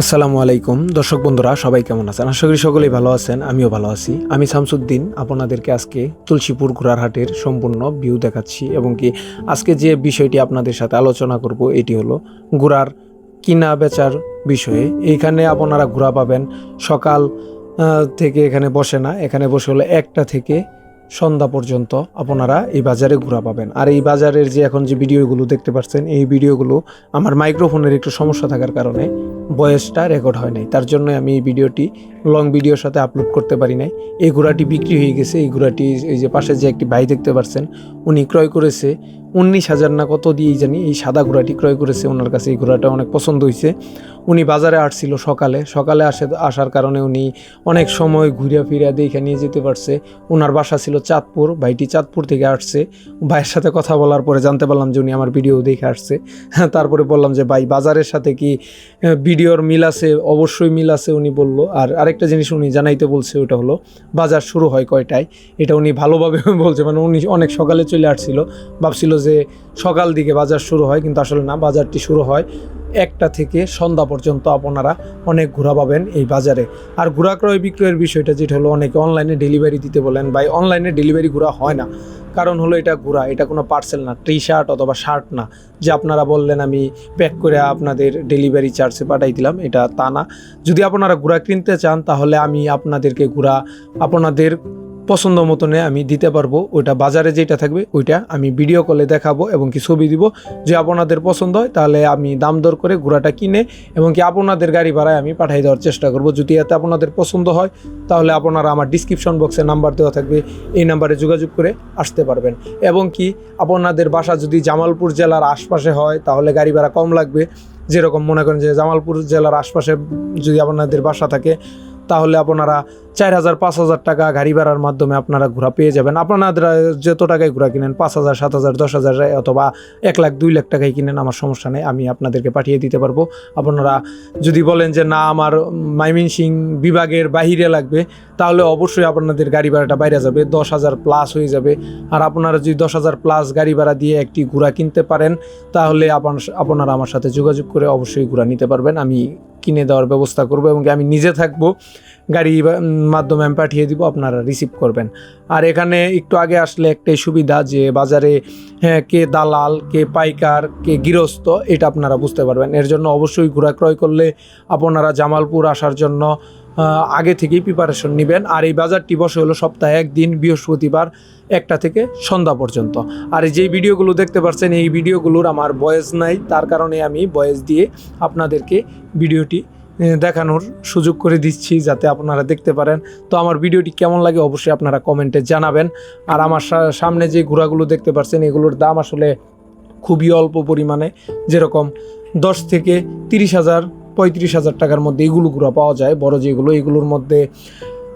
আসসালামু আলাইকুম। দর্শক বন্ধুরা, সবাই কেমন আছেন? আশা করি সকলেই ভালো আছেন, আমিও ভালো আছি। আমি শামসুদ্দিন, আপনাদেরকে আজকে তুলসীপুর ঘোড়ারহাটের সম্পূর্ণ ভিউ দেখাচ্ছি এবং কি আজকে যে বিষয়টি আপনাদের সাথে আলোচনা করব, এটি হলো ঘোড়ার কিনা বেচার বিষয়ে। এইখানে আপনারা ঘোড়া পাবেন সকাল থেকে এখানে বসে না, এখানে বসে হলো একটা থেকে সন্ধ্যা পর্যন্ত আপনারা এই বাজারে ঘোরা পাবেন। আর এই বাজারের যে এখন যে ভিডিওগুলো দেখতে পাচ্ছেন, এই ভিডিওগুলো আমার মাইক্রোফোনের একটু সমস্যা থাকার কারণে ভয়েসটা রেকর্ড হয় নাই। তার জন্য আমি এই ভিডিওটি লং ভিডিওর সাথে আপলোড করতে পারি নাই। এই ঘোড়াটি বিক্রি হয়ে গেছে। এই ঘোড়াটি, এই যে পাশে যে একটি ভাই দেখতে পাচ্ছেন উনি ক্রয় করেছে উনিশ হাজার না কত দিয়েই জানি এই সাদা ঘোড়াটি ক্রয় করেছে ওনার কাছে। এই ঘোড়াটা অনেক পছন্দ হয়েছে। উনি বাজারে আসছিল সকালে। সকালে আসে, আসার কারণে উনি অনেক সময় ঘুরে ফিরে দেখে নিয়ে যেতে পারছে। ওনার বাসা ছিল চাঁদপুর। ভাইটি চাঁদপুর থেকে আসছে। ভাইয়ের সাথে কথা বলার পরে জানতে পারলাম যে উনি আমার ভিডিও দেখে আসছে। তারপরে বললাম যে, ভাই, বাজারের সাথে কি ভিডিওর মিল আছে? অবশ্যই মিল আছে, উনি বলল। আর আরেকটা জিনিস উনি জানাইতে বলছে, ওটা হলো বাজার শুরু হয় কয়টায়? এটা উনি ভালোভাবে বলছে। মানে উনি অনেক সকালে চলে আসছিল। ভাবছিল যে সকাল দিকে বাজার শুরু হয়, কিন্তু আসলে না, বাজারটি শুরু হয় একটা থেকে সন্ধ্যা পর্যন্ত আপনারা অনেক ঘোরা পাবেন এই বাজারে। আর ঘোরা ক্রয় বিক্রয়ের বিষয়টা যেটা হলো, অনেকে অনলাইনে ডেলিভারি দিতে বলেন বা অনলাইনে ডেলিভারি ঘোরা হয় না। কারণ হলো এটা ঘোরা, এটা কোনো পার্সেল না টি শার্ট অথবা শার্ট না, যে আপনারা বললেন আমি প্যাক করে আপনাদের ডেলিভারি চার্জে পাঠাই দিলাম, এটা তা না। যদি আপনারা ঘোরা কিনতে চান, তাহলে আমি আপনাদেরকে ঘোরা, আপনাদের পছন্দ মতনে আমি দিতে পারব, ওইটা বাজারে যেটা থাকবে, ওইটা আমি ভিডিও কলে দেখাবো এবং কি ছবি দিব। যে আপনাদের পছন্দ হয়, তাহলে আমি দাম দর করে ঘোড়াটা কিনে এবং কি আপনাদের গাড়ি ভাড়ায় আমি পাঠিয়ে দেওয়ার চেষ্টা করব। যদি এতে আপনাদের পছন্দ হয়, তাহলে আপনারা আমার ডিসক্রিপশন বক্সে নাম্বার দেওয়া থাকবে, এই নাম্বারে যোগাযোগ করে আসতে পারবেন। এবং কি আপনাদের বাসা যদি জামালপুর জেলার আশপাশে হয়, তাহলে গাড়ি ভাড়া কম লাগবে। যেরকম মনে করেন যে জামালপুর জেলার আশপাশে যদি আপনাদের বাসা থাকে তাহলে আপনারা চার হাজার, পাঁচ হাজার টাকা গাড়ি ভাড়ার মাধ্যমে আপনারা ঘোরা পেয়ে যাবেন। আপনারা যত টাকায় ঘোরা কিনেন, পাঁচ হাজার, সাত হাজার, দশ হাজার অথবা এক লাখ, দুই লাখ টাকায় কিনেন, আমার সমস্যা নেই, আমি আপনাদেরকে পাঠিয়ে দিতে পারব। আপনারা যদি বলেন যে, না, আমার মাইমিনসিং বিভাগের বাহিরে লাগবে, তাহলে অবশ্যই আপনাদের গাড়ি ভাড়াটা বাইরে যাবে, দশ হাজার প্লাস হয়ে যাবে। আর আপনারা যদি দশ হাজার প্লাস গাড়ি ভাড়া দিয়ে একটি ঘোড়া কিনতে পারেন, তাহলে আপনার আপনারা আমার সাথে যোগাযোগ করে অবশ্যই ঘোড়া নিতে পারবেন। আমি কিনে দেওয়ার ব্যবস্থা করব এবং আমি নিজে থাকব, গাড়ি মাধ্যমে আমি পাঠিয়ে দিব, আপনারা রিসিভ করবেন। আর এখানে একটু আগে আসলে একটাই সুবিধা যে বাজারে হ্যাঁ কে দালাল, কে পাইকার, কে গৃহস্থ, এটা আপনারা বুঝতে পারবেন। এর জন্য অবশ্যই ঘোরা ক্রয় করলে আপনারা জামালপুর আসার জন্য আগে থেকেই প্রিপারেশন নেবেন। আর এই বাজারটি বসে হলো সপ্তাহে একদিন, বৃহস্পতিবার একটা থেকে সন্ধ্যা পর্যন্ত। আর যেই ভিডিওগুলো দেখতে পাচ্ছেন, এই ভিডিওগুলোর আমার বয়েস নাই, তার কারণে আমি বয়েস দিয়ে আপনাদেরকে ভিডিওটি দেখানোর সুযোগ করে দিচ্ছি যাতে আপনারা দেখতে পারেন। তো আমার ভিডিওটি কেমন লাগে অবশ্যই আপনারা কমেন্টে জানাবেন। আর আমার সামনে যে ঘোড়াগুলো দেখতে পাচ্ছেন, এগুলোর দাম আসলে খুবই অল্প পরিমাণে। যেরকম দশ থেকে তিরিশ হাজার পঁয়ত্রিশ হাজার টাকার মধ্যে এগুলো গুঁড়া পাওয়া যায়। বড় যেগুলো, এগুলোর মধ্যে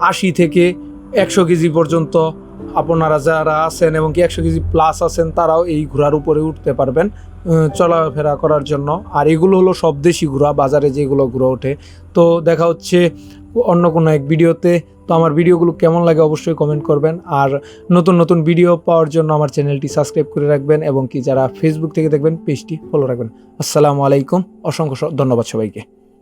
আশি থেকে একশো কেজি পর্যন্ত আপনারা যারা আছেন এবং কি একশো কেজি প্লাস আছেন, তারাও এই ঘোড়ার উপরে উঠতে পারবেন চলাফেরা করার জন্য। আর এগুলো হলো সব দেশি ঘোড়া, বাজারে যেগুলো ঘোড়া ওঠে। তো দেখা হচ্ছে অন্য কোনো এক ভিডিওতে। তো আমার ভিডিওগুলো কেমন লাগে অবশ্যই কমেন্ট করবেন। আর নতুন নতুন ভিডিও পাওয়ার জন্য আমার চ্যানেলটি সাবস্ক্রাইব করে রাখবেন এবং কি যারা ফেসবুক থেকে দেখবেন পেজটি ফলো রাখবেন। আসসালামু আলাইকুম, অসংখ্য ধন্যবাদ সবাইকে।